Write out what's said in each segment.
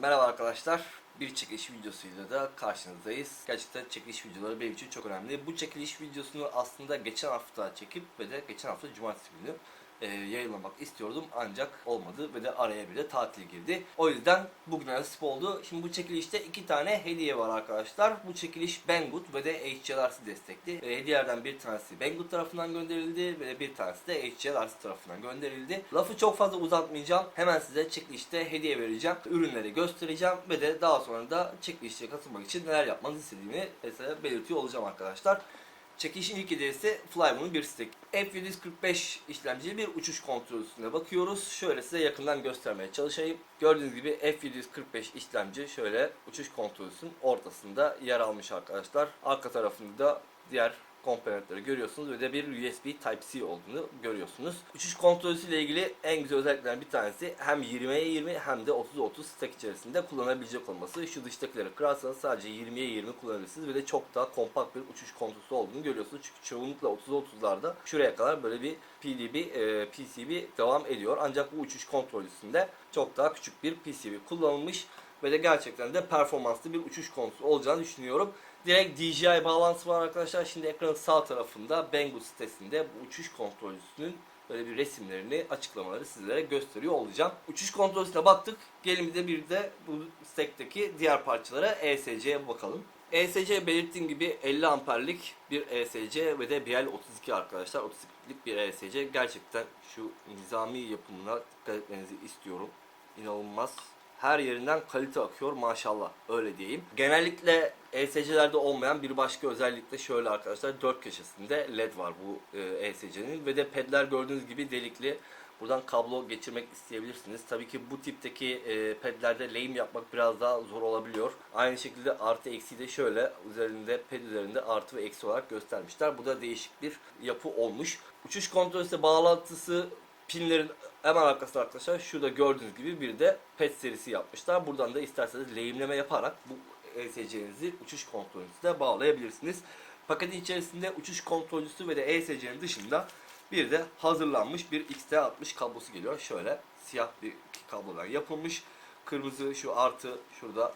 Merhaba arkadaşlar. Bir çekiliş videosuyla da karşınızdayız. Gerçekten çekiliş videoları benim için çok önemli. Bu çekiliş videosunu aslında geçen hafta çekip ve de geçen hafta cumartesi günü e, yayınlamak istiyordum ancak olmadı ve de araya bir de tatil girdi. O yüzden bugün nasip oldu. Şimdi bu çekilişte iki tane hediye var arkadaşlar. Bu çekiliş Banggood ve de HCLRC destekli. E, hediyelerden bir tanesi Banggood tarafından gönderildi ve de bir tanesi de HCLRC tarafından gönderildi. Lafı çok fazla uzatmayacağım. Hemen size çekilişte hediye vereceğim. Ürünleri göstereceğim ve de daha sonra da çekilişe katılmak için neler yapmanızı istediğimi mesela belirtiyor olacağım arkadaşlar. Çekilişin ilk hediyesi Flymo'nun bir stick. F745 işlemcili bir uçuş kontrolüsüne bakıyoruz. Şöyle size yakından göstermeye çalışayım. Gördüğünüz gibi F745 işlemci şöyle uçuş kontrolüsünün ortasında yer almış arkadaşlar. Arka tarafında da diğer komponentleri görüyorsunuz ve de bir USB Type-C olduğunu görüyorsunuz. Uçuş kontrolüsü ile ilgili en güzel özelliklerden bir tanesi hem 20'ye 20 hem de 30'a 30 stack içerisinde kullanabilecek olması. Şu dıştakileri kırarsanız sadece 20'ye 20 kullanabilirsiniz ve de çok daha kompakt bir uçuş kontrolü olduğunu görüyorsunuz. Çünkü çoğunlukla 30'a 30'larda şuraya kadar böyle bir PDB, e, PCB devam ediyor. Ancak bu uçuş kontrolüsünde çok daha küçük bir PCB kullanılmış ve de gerçekten de performanslı bir uçuş kontrolü olacağını düşünüyorum. Direkt DJI bağlantısı var arkadaşlar. Şimdi ekranın sağ tarafında Banggood sitesinde bu uçuş kontrolcüsünün böyle bir resimlerini, açıklamaları sizlere gösteriyor olacağım. Uçuş kontrolüsüne baktık. Gelin bir de bir de bu stack'teki diğer parçalara ESC'ye bakalım. ESC belirttiğim gibi 50 amperlik bir ESC ve de BL32 arkadaşlar. 32'lik bir ESC. Gerçekten şu nizami yapımına dikkat etmenizi istiyorum. İnanılmaz her yerinden kalite akıyor maşallah öyle diyeyim. Genellikle ESC'lerde olmayan bir başka özellik de şöyle arkadaşlar dört köşesinde led var bu ESC'nin ve de pedler gördüğünüz gibi delikli. Buradan kablo geçirmek isteyebilirsiniz. Tabii ki bu tipteki e, pedlerde lehim yapmak biraz daha zor olabiliyor. Aynı şekilde artı eksi de şöyle üzerinde ped üzerinde artı ve eksi olarak göstermişler. Bu da değişik bir yapı olmuş. Uçuş kontrolü bağlantısı pinlerin hemen arkasında arkadaşlar şurada gördüğünüz gibi bir de pet serisi yapmışlar. Buradan da isterseniz lehimleme yaparak bu ESC'nizi uçuş kontrolünüzde bağlayabilirsiniz. Paketin içerisinde uçuş kontrolcüsü ve de ESC'nin dışında bir de hazırlanmış bir XT60 kablosu geliyor. Şöyle siyah bir kablodan yapılmış. Kırmızı şu artı şurada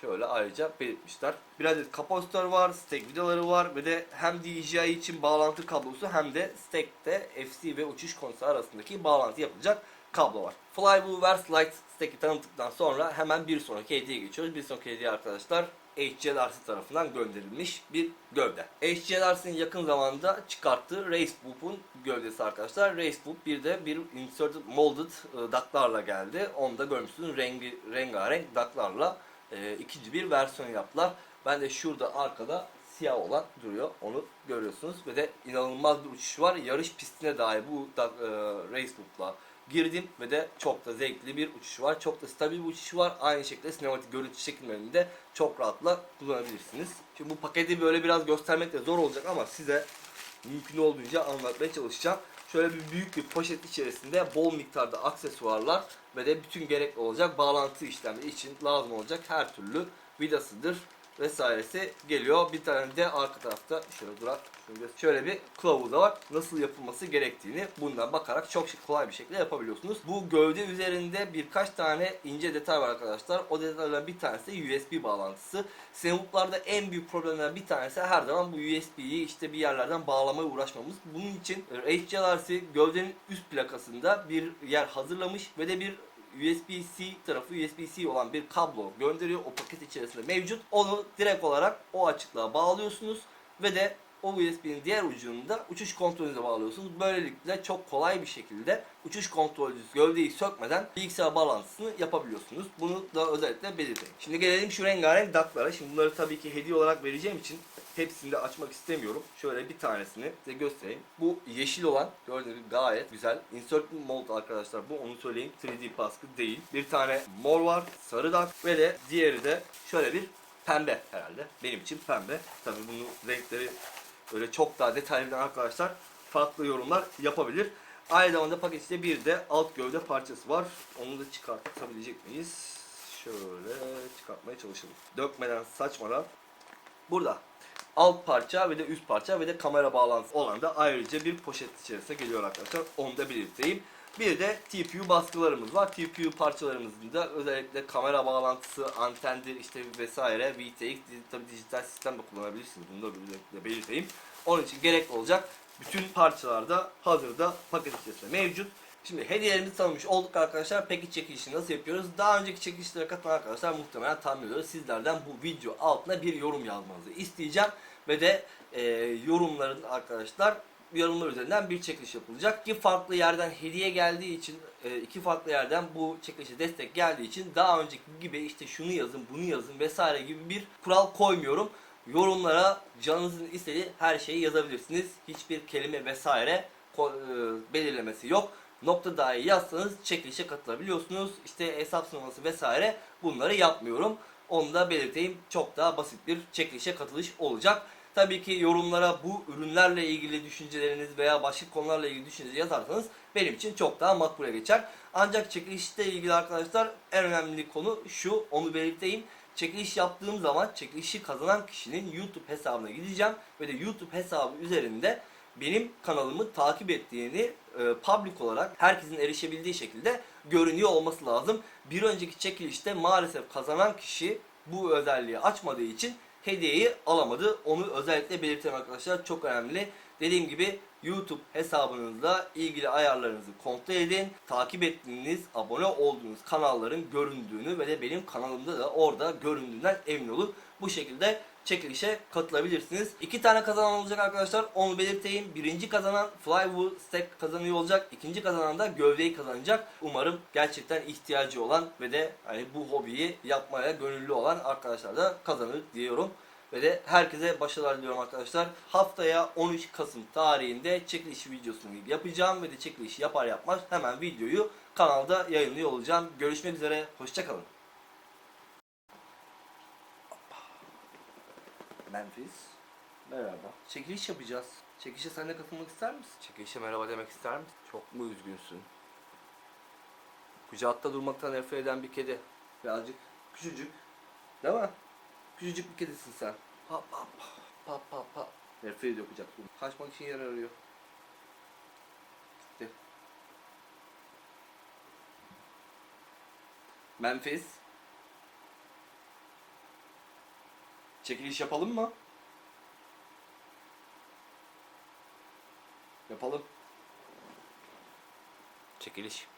şöyle ayrıca belirtmişler. Bir adet kapasitör var, stack vidaları var ve de hem DJI için bağlantı kablosu hem de stack'te FC ve uçuş konsolu arasındaki bağlantı yapılacak kablo var. Flyboovers Lite stack'i tanıttıktan sonra hemen bir sonraki hediyeye geçiyoruz. Bir sonraki hediye arkadaşlar HCLRC tarafından gönderilmiş bir gövde. HCLRC'nin yakın zamanda çıkarttığı Race Boop'un gövdesi arkadaşlar. Race Boop bir de bir inserted molded e, ducklarla geldi. Onu da görmüşsünüz rengi, rengarenk ducklarla e, ikinci bir versiyon yaptılar. Ben de şurada arkada siyah olan duruyor. Onu görüyorsunuz. Ve de inanılmaz bir uçuş var. Yarış pistine dahi bu da, e, Race Boop'la girdim ve de çok da zevkli bir uçuş var. Çok da stabil bir uçuş var. Aynı şekilde sinematik görüntü çekimlerini de çok rahatla kullanabilirsiniz. Şimdi bu paketi böyle biraz göstermek de zor olacak ama size mümkün olduğunca anlatmaya çalışacağım. Şöyle bir büyük bir poşet içerisinde bol miktarda aksesuarlar ve de bütün gerekli olacak bağlantı işlemleri için lazım olacak her türlü vidasıdır vesairesi geliyor. Bir tane de arka tarafta şöyle durak şöyle bir kılavuz da var. Nasıl yapılması gerektiğini bundan bakarak çok kolay bir şekilde yapabiliyorsunuz. Bu gövde üzerinde birkaç tane ince detay var arkadaşlar. O detaylardan bir tanesi USB bağlantısı. Semutlarda en büyük problemlerden bir tanesi her zaman bu USB'yi işte bir yerlerden bağlamaya uğraşmamız. Bunun için HCLRC gövdenin üst plakasında bir yer hazırlamış ve de bir USB-C tarafı USB-C olan bir kablo gönderiyor. O paket içerisinde mevcut. Onu direkt olarak o açıklığa bağlıyorsunuz ve de o USB'nin diğer ucunu da uçuş kontrolünüze bağlıyorsunuz. Böylelikle çok kolay bir şekilde uçuş kontrolcüsü gövdeyi sökmeden bilgisayar bağlantısını yapabiliyorsunuz. Bunu da özellikle belirteyim. Şimdi gelelim şu rengarenk ducklara. Şimdi bunları tabii ki hediye olarak vereceğim için hepsini de açmak istemiyorum. Şöyle bir tanesini size göstereyim. Bu yeşil olan gördüğünüz gibi gayet güzel. Insert mold arkadaşlar bu onu söyleyeyim. 3D baskı değil. Bir tane mor var. Sarı duck ve de diğeri de şöyle bir pembe herhalde. Benim için pembe. Tabii bunu renkleri öyle çok daha detaylı arkadaşlar farklı yorumlar yapabilir. Aynı zamanda pakette bir de alt gövde parçası var. Onu da çıkartabilecek miyiz? Şöyle çıkartmaya çalışalım. Dökmeden, saçmadan. Burada alt parça ve de üst parça ve de kamera bağlantısı olan da ayrıca bir poşet içerisine geliyor arkadaşlar. Onu da belirteyim. Bir de TPU baskılarımız var. TPU parçalarımızın da özellikle kamera bağlantısı, antendir işte vesaire, VTX, tabi dijital sistem de kullanabilirsiniz. Bunu da özellikle belirteyim. Onun için gerekli olacak bütün parçalar da hazırda paket içerisinde mevcut. Şimdi hediyelerimizi tanımış olduk arkadaşlar. Peki çekilişi nasıl yapıyoruz? Daha önceki çekilişlere katılan arkadaşlar muhtemelen tahmin ediyoruz. Sizlerden bu video altına bir yorum yazmanızı isteyeceğim. Ve de e, yorumların arkadaşlar yorumlar üzerinden bir çekiliş yapılacak. İki farklı yerden hediye geldiği için, e, iki farklı yerden bu çekilişe destek geldiği için daha önceki gibi işte şunu yazın, bunu yazın vesaire gibi bir kural koymuyorum. Yorumlara canınızın istediği her şeyi yazabilirsiniz. Hiçbir kelime vesaire e, belirlemesi yok. Nokta dahi yazsanız çekilişe katılabiliyorsunuz. İşte hesap sınavı vesaire bunları yapmıyorum. Onu da belirteyim. Çok daha basit bir çekilişe katılış olacak. Tabii ki yorumlara bu ürünlerle ilgili düşünceleriniz veya başka konularla ilgili düşüncelerinizi yazarsanız benim için çok daha makbule geçer. Ancak çekilişle ilgili arkadaşlar en önemli konu şu, onu belirteyim. Çekiliş yaptığım zaman çekilişi kazanan kişinin YouTube hesabına gideceğim ve de YouTube hesabı üzerinde benim kanalımı takip ettiğini e, public olarak herkesin erişebildiği şekilde görünüyor olması lazım. Bir önceki çekilişte maalesef kazanan kişi bu özelliği açmadığı için hediyeyi alamadı. Onu özellikle belirtelim arkadaşlar. Çok önemli. Dediğim gibi YouTube hesabınızla ilgili ayarlarınızı kontrol edin. Takip ettiğiniz, abone olduğunuz kanalların göründüğünü ve de benim kanalımda da orada göründüğünden emin olun. Bu şekilde çekilişe katılabilirsiniz. İki tane kazanan olacak arkadaşlar. Onu belirteyim. Birinci kazanan Flywood Stack kazanıyor olacak. İkinci kazanan da gövdeyi kazanacak. Umarım gerçekten ihtiyacı olan ve de hani bu hobiyi yapmaya gönüllü olan arkadaşlar da kazanır diyorum. Ve de herkese başarılar diliyorum arkadaşlar. Haftaya 13 Kasım tarihinde çekiliş videosunu yapacağım ve de çekilişi yapar yapmaz hemen videoyu kanalda yayınlıyor olacağım. Görüşmek üzere. Hoşçakalın. Memphis. Merhaba. Çekiliş yapacağız. Çekilişe sen de katılmak ister misin? Çekilişe merhaba demek ister misin? Çok mu üzgünsün? Kucakta durmaktan nefret eden bir kedi. Birazcık küçücük. Değil mi? Küçücük bir kedisin sen. Pap pap pap pap pap. Nefret kucakta. durmak. Kaçmak için yer arıyor. Gitti. Memphis. Çekiliş yapalım mı? Yapalım. Çekiliş.